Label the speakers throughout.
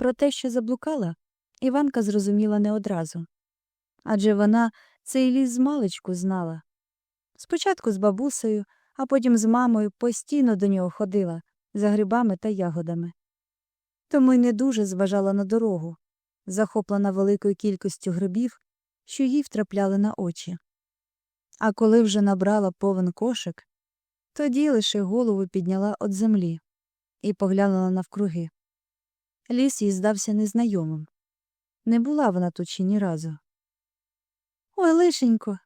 Speaker 1: Про те, що заблукала, Іванка зрозуміла не одразу. Адже вона цей ліс змалечку знала. Спочатку з бабусею, а потім з мамою постійно до нього ходила за грибами та ягодами. Тому й не дуже зважала на дорогу, захоплена великою кількістю грибів, що їй втрапляли на очі. А коли вже набрала повен кошик, тоді лише голову підняла від землі і поглянула навкруги. Ліс їй здався незнайомим. Не була вона тут ще ні разу. Ой, лишенько.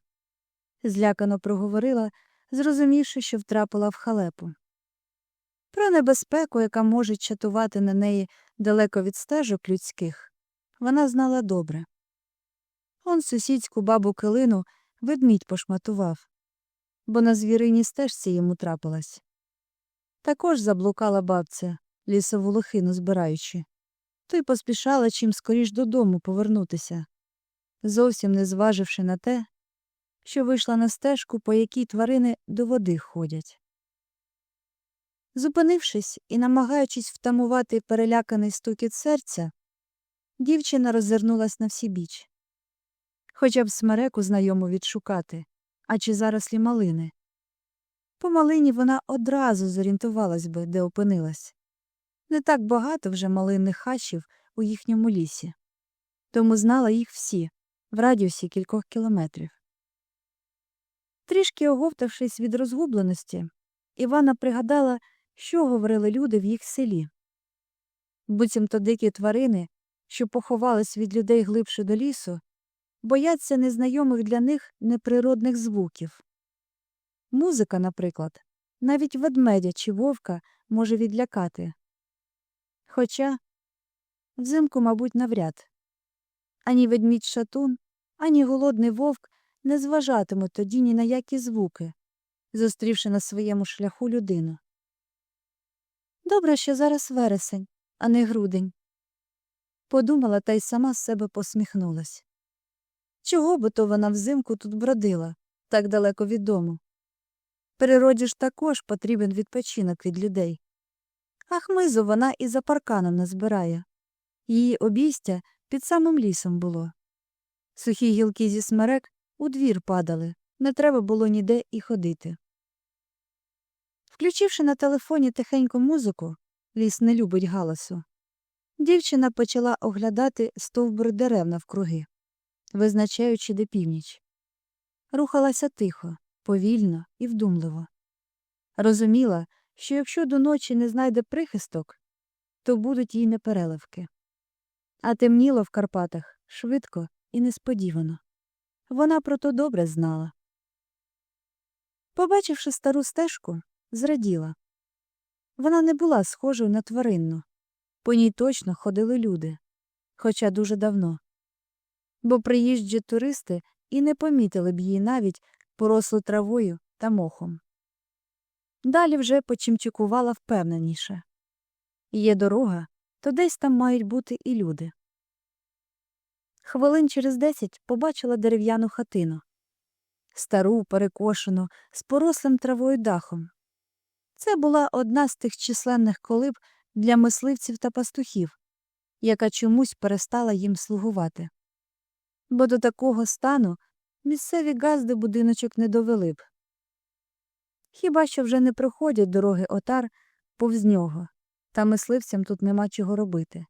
Speaker 1: злякано проговорила, зрозумівши, що втрапила в халепу. Про небезпеку, яка може чатувати на неї далеко від стежок людських, вона знала добре. Он сусідську бабу килину ведмідь пошматував, бо на звіриній стежці йому трапилась. Також заблукала бабця, лісову лохину збираючи, то й поспішала чим скоріш додому повернутися, зовсім не зваживши на те, що вийшла на стежку, по якій тварини до води ходять. Зупинившись і намагаючись втамувати переляканий стукіт серця, дівчина роззирнулась на всі біч. Хоча б смереку знайому відшукати, а чи зарослі малини. По малині вона одразу зорієнтувалась би, де опинилась. Не так багато вже малинних хащів у їхньому лісі, тому знала їх всі в радіусі кількох кілометрів. Трішки оговтавшись від розгубленості, Івана пригадала, що говорили люди в їх селі. Буцімто дикі тварини, що поховались від людей глибше до лісу, бояться незнайомих для них неприродних звуків. Музика, наприклад, навіть ведмедя чи вовка може відлякати. Хоча взимку, мабуть, навряд. Ані ведмідь шатун, ані голодний вовк не зважатимуть тоді ні на які звуки, зустрівши на своєму шляху людину. Добре, що зараз вересень, а не грудень. Подумала та й сама з себе посміхнулась. Чого би то вона взимку тут бродила, так далеко від дому? Природі ж також потрібен відпочинок від людей. А хмизу вона і за парканом не збирає. Її обійстя під самим лісом було. Сухі гілки зі смерек у двір падали, не треба було ніде і ходити. Включивши на телефоні тихеньку музику, ліс не любить галасу, дівчина почала оглядати стовбури дерев навкруги, визначаючи, де північ. Рухалася тихо, повільно і вдумливо. Розуміла, що якщо до ночі не знайде прихисток, то будуть їй непереливки. А темніло в Карпатах швидко і несподівано. Вона про то добре знала. Побачивши стару стежку, зраділа. Вона не була схожою на тваринну. По ній точно ходили люди, хоча дуже давно. Бо приїжджі туристи і не помітили б її навіть порослу травою та мохом. Далі вже почимчикувала впевненіше. Є дорога, то десь там мають бути і люди. Хвилин через десять побачила дерев'яну хатину стару, перекошену, з порослим травою дахом. Це була одна з тих численних колиб для мисливців та пастухів, яка чомусь перестала їм слугувати. Бо до такого стану місцеві газди будиночок не довели б. Хіба що вже не проходять дороги отар повз нього, та мисливцям тут нема чого робити.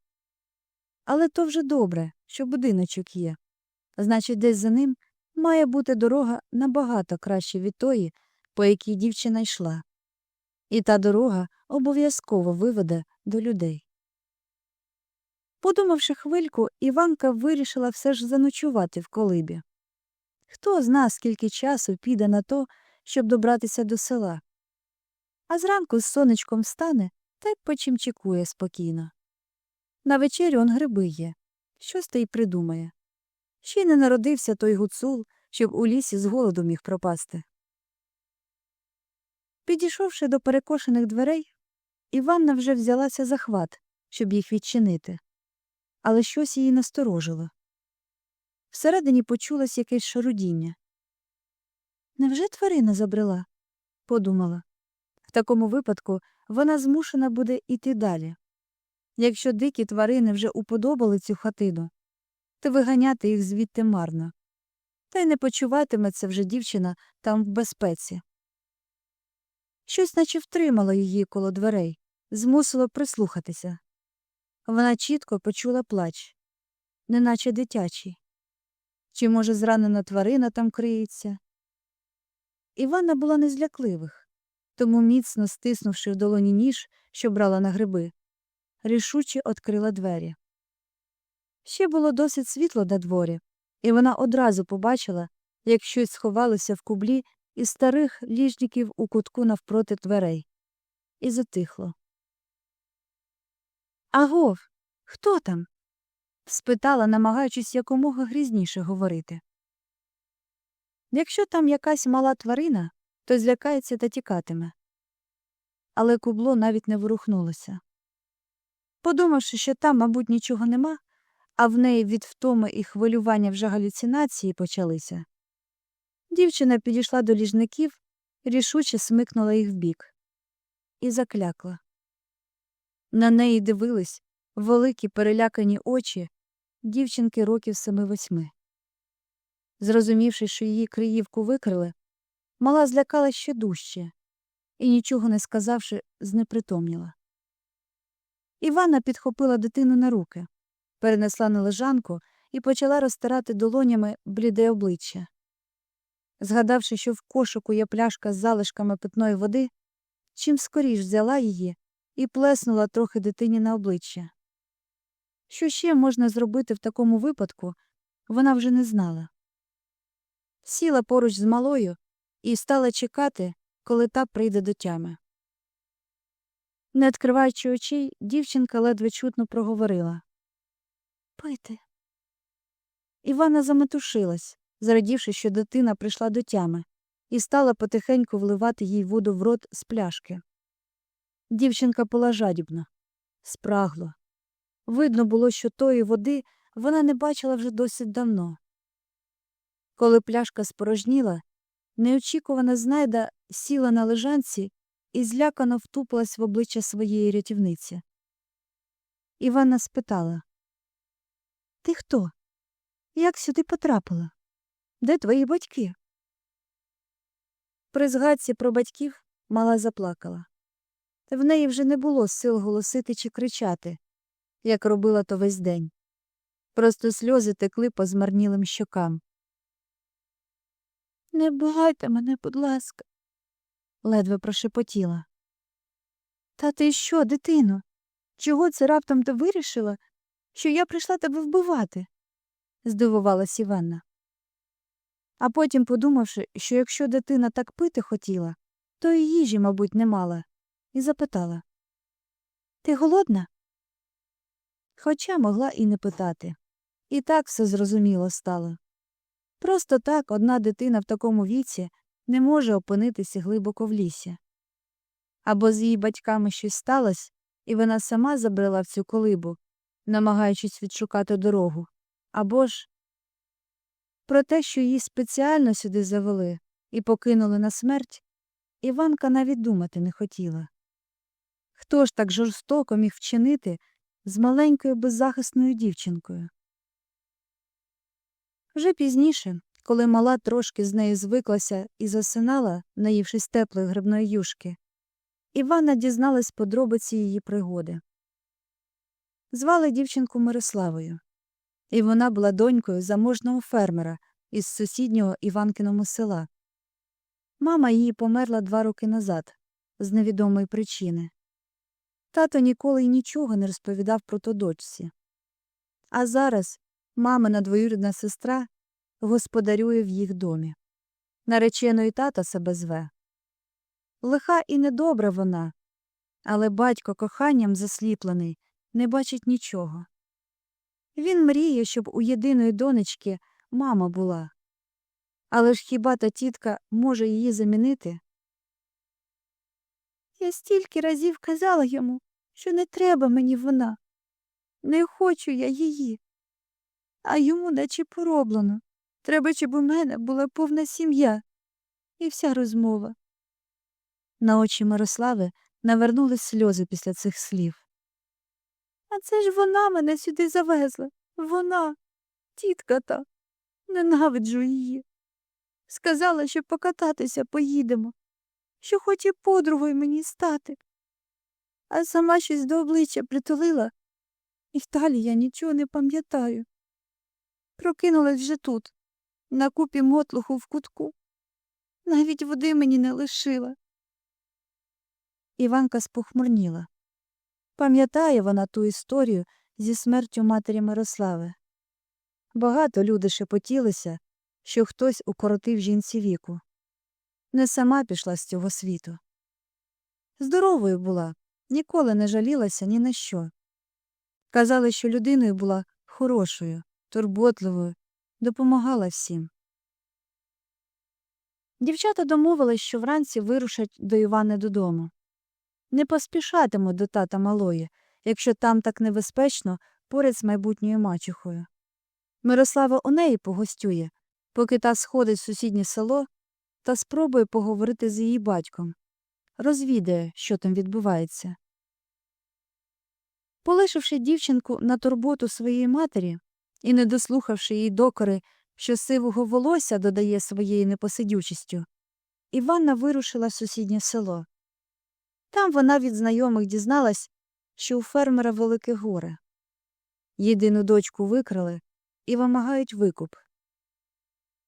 Speaker 1: Але то вже добре, що будиночок є. Значить, десь за ним має бути дорога набагато краще від тої, по якій дівчина йшла. І та дорога обов'язково виведе до людей. Подумавши хвильку, Іванка вирішила все ж заночувати в колибі. Хто зна, скільки часу піде на то, щоб добратися до села. А зранку з сонечком встане та й почимчикує спокійно. На вечерю он гриби є. Щось та й придумає. Ще й не народився той гуцул, щоб у лісі з голоду міг пропасти. Підійшовши до перекошених дверей, Іванна вже взялася за хват, щоб їх відчинити. Але щось її насторожило. Всередині почулось якесь шарудіння. Невже тварина забрела? подумала. В такому випадку вона змушена буде йти далі. Якщо дикі тварини вже уподобали цю хатину, то виганяти їх звідти марно. Та й не почуватиметься вже дівчина там в безпеці. Щось наче втримало її коло дверей, змусило прислухатися. Вона чітко почула плач, неначе дитячий. Чи, може, зранена тварина там криється? Іванна була не з лякливих, тому, міцно стиснувши в долоні ніж, що брала на гриби, рішуче відкрила двері. Ще було досить світло на дворі, і вона одразу побачила, як щось сховалося в кублі із старих ліжників у кутку навпроти дверей, і затихло. Агов, хто там? спитала, намагаючись якомога грізніше говорити. Якщо там якась мала тварина, то злякається та тікатиме. Але кубло навіть не ворухнулося. Подумавши, що там, мабуть, нічого нема, а в неї від втоми і хвилювання вже галюцинації почалися, дівчина підійшла до ліжників, рішуче смикнула їх вбік і заклякла. На неї дивились великі перелякані очі дівчинки років семи восьми. Зрозумівши, що її криївку викрили, мала злякала ще дужче і, нічого не сказавши, знепритомніла. Іванна підхопила дитину на руки, перенесла на лежанку і почала розтирати долонями бліде обличчя. Згадавши, що в кошику є пляшка з залишками питної води, чим скоріш взяла її і плеснула трохи дитині на обличчя. Що ще можна зробити в такому випадку, вона вже не знала. Сіла поруч з малою і стала чекати, коли та прийде до тями. Не відкриваючи очей, дівчинка ледве чутно проговорила Пити. Івана заметушилась, зрадівши, що дитина прийшла до тями, і стала потихеньку вливати їй воду в рот з пляшки. Дівчинка була жадібна, спрагло. Видно було, що тої води вона не бачила вже досить давно. Коли пляшка спорожніла, неочікувана знайда сіла на лежанці і злякано втупилась в обличчя своєї рятівниці. Іванна спитала Ти хто? Як сюди потрапила? Де твої батьки? При згадці про батьків мала заплакала. В неї вже не було сил голосити чи кричати, як робила то весь день. Просто сльози текли по змарнілим щокам. Не багайте мене, будь ласка, ледве прошепотіла. Та ти що, дитино? Чого це раптом ти вирішила, що я прийшла тебе вбивати? здивувалась Іванна. А потім, подумавши, що якщо дитина так пити хотіла, то і їжі, мабуть, не мала, і запитала Ти голодна? Хоча могла і не питати. І так все зрозуміло стало. Просто так одна дитина в такому віці не може опинитися глибоко в лісі. Або з її батьками щось сталося, і вона сама забрела в цю колибу, намагаючись відшукати дорогу, або ж про те, що її спеціально сюди завели і покинули на смерть, Іванка навіть думати не хотіла. Хто ж так жорстоко міг вчинити з маленькою беззахисною дівчинкою? Вже пізніше, коли мала трошки з нею звиклася і засинала, наївшись теплої грибної юшки, Іванна дізналась подробиці її пригоди. Звали дівчинку Мирославою, і вона була донькою заможного фермера із сусіднього Іванкиного села. Мама її померла два роки назад, з невідомої причини. Тато ніколи й нічого не розповідав про то дочці. А зараз мамина двоюрідна сестра господарює в їх домі. Нареченої тата себе зве. Лиха і недобра вона, але батько коханням засліплений не бачить нічого. Він мріє, щоб у єдиної донечки мама була. Але ж хіба та тітка може її замінити? Я стільки разів казала йому, що не треба мені вона. Не хочу я її. А йому наче пороблено. Треба, щоб у мене була повна сім'я. І вся розмова. На очі Мирослави навернулись сльози після цих слів. А це ж вона мене сюди завезла. Вона, тітка та. Ненавиджу її. Сказала, що покататися поїдемо, що хоче подругою мені стати. А сама щось до обличчя притулила, і далі я нічого не пам'ятаю. Прокинулась вже тут, на купі мотлуху в кутку. Навіть води мені не лишила. Іванка спохмурніла. Пам'ятає вона ту історію зі смертю матері Мирослави. Багато люди шепотілися, що хтось укоротив жінці віку. Не сама пішла з цього світу. Здоровою була, ніколи не жалілася ні на що. Казали, що людиною була хорошою, турботливою, допомагала всім. Дівчата домовились, що вранці вирушать до Івани додому. Не поспішатимуть до тата малої, якщо там так небезпечно поряд з майбутньою мачухою. Мирослава у неї погостює, поки та сходить в сусіднє село та спробує поговорити з її батьком, розвідає, що там відбувається. Полишивши дівчинку на турботу своєї матері і не дослухавши її докори, що сивого волосся додає своєю непосидючістю, Іванна вирушила в сусіднє село. Там вона від знайомих дізналась, що у фермера велике горе. Єдину дочку викрали і вимагають викуп.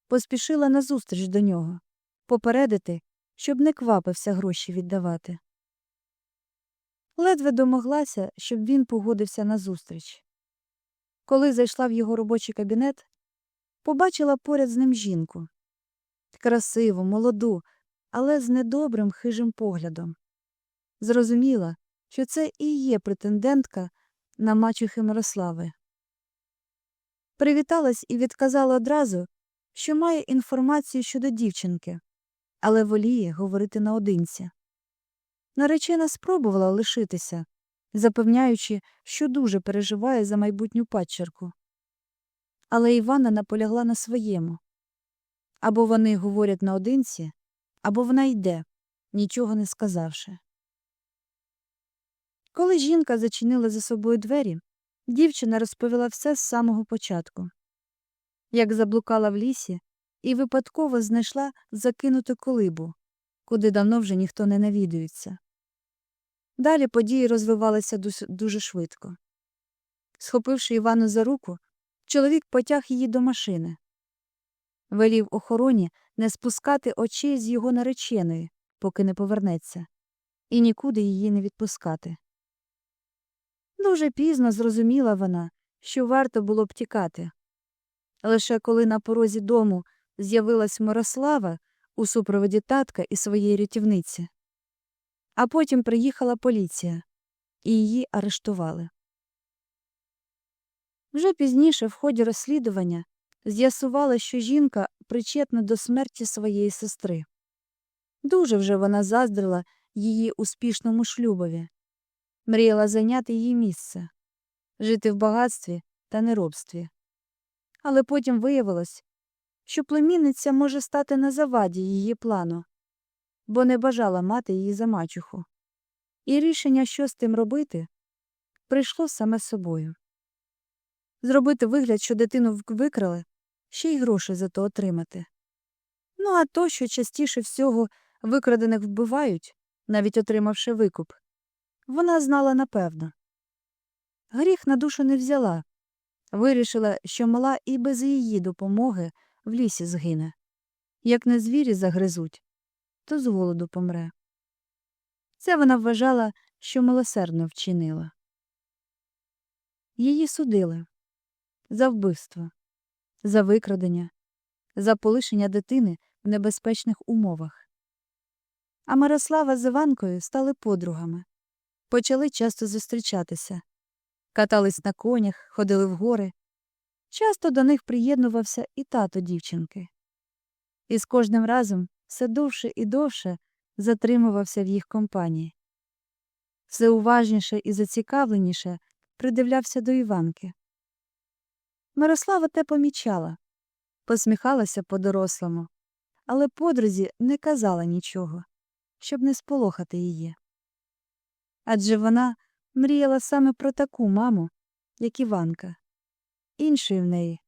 Speaker 1: Поспішила назустріч до нього, попередити, щоб не квапився гроші віддавати. Ледве домоглася, щоб він погодився на зустріч. Коли зайшла в його робочий кабінет, побачила поряд з ним жінку красиву, молоду, але з недобрим хижим поглядом. Зрозуміла, що це і є претендентка на мачухи Мирослави. Привіталась і відказала одразу, що має інформацію щодо дівчинки, але воліє говорити наодинці. Наречена спробувала лишитися, запевняючи, що дуже переживає за майбутню падчерку. Але Івана наполягла на своєму або вони говорять наодинці, або вона йде, нічого не сказавши. Коли жінка зачинила за собою двері, дівчина розповіла все з самого початку. Як заблукала в лісі і випадково знайшла закинуту колибу, куди давно вже ніхто не навідується. Далі події розвивалися дуже швидко. Схопивши Івану за руку, чоловік потяг її до машини. Велів охороні не спускати очей з його нареченої, поки не повернеться, і нікуди її не відпускати. Дуже пізно зрозуміла вона, що варто було б тікати. Лише коли на порозі дому з'явилась Мирослава у супроводі татка і своєї рятівниці. А потім приїхала поліція, і її арештували. Вже пізніше, в ході розслідування, з'ясувала, що жінка причетна до смерті своєї сестри. Дуже вже вона заздрила її успішному шлюбові, мріяла зайняти її місце, жити в багатстві та неробстві. Але потім виявилось, що племінниця може стати на заваді її плану, бо не бажала мати її за мачуху. І рішення, що з тим робити, прийшло саме собою. Зробити вигляд, що дитину викрали, ще й гроші за то отримати. Ну а то, що частіше всього викрадених вбивають, навіть отримавши викуп, вона знала напевно. Гріх на душу не взяла, вирішила, що мала і без її допомоги в лісі згине. Як не звірі загризуть, то з голоду помре. Це вона вважала, що милосердно вчинила. Її судили за вбивство, за викрадення, за полишення дитини в небезпечних умовах. А Мирослава з Іванкою стали подругами, почали часто зустрічатися, катались на конях, ходили в гори. Часто до них приєднувався і тато дівчинки. І з кожним разом все довше і довше затримувався в їх компанії. Все уважніше і зацікавленіше придивлявся до Іванки. Мирослава те помічала, посміхалася по-дорослому, але подрузі не казала нічого, щоб не сполохати її. Адже вона мріяла саме про таку маму, як Іванка. Іншої в неї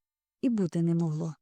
Speaker 1: і бути не могло.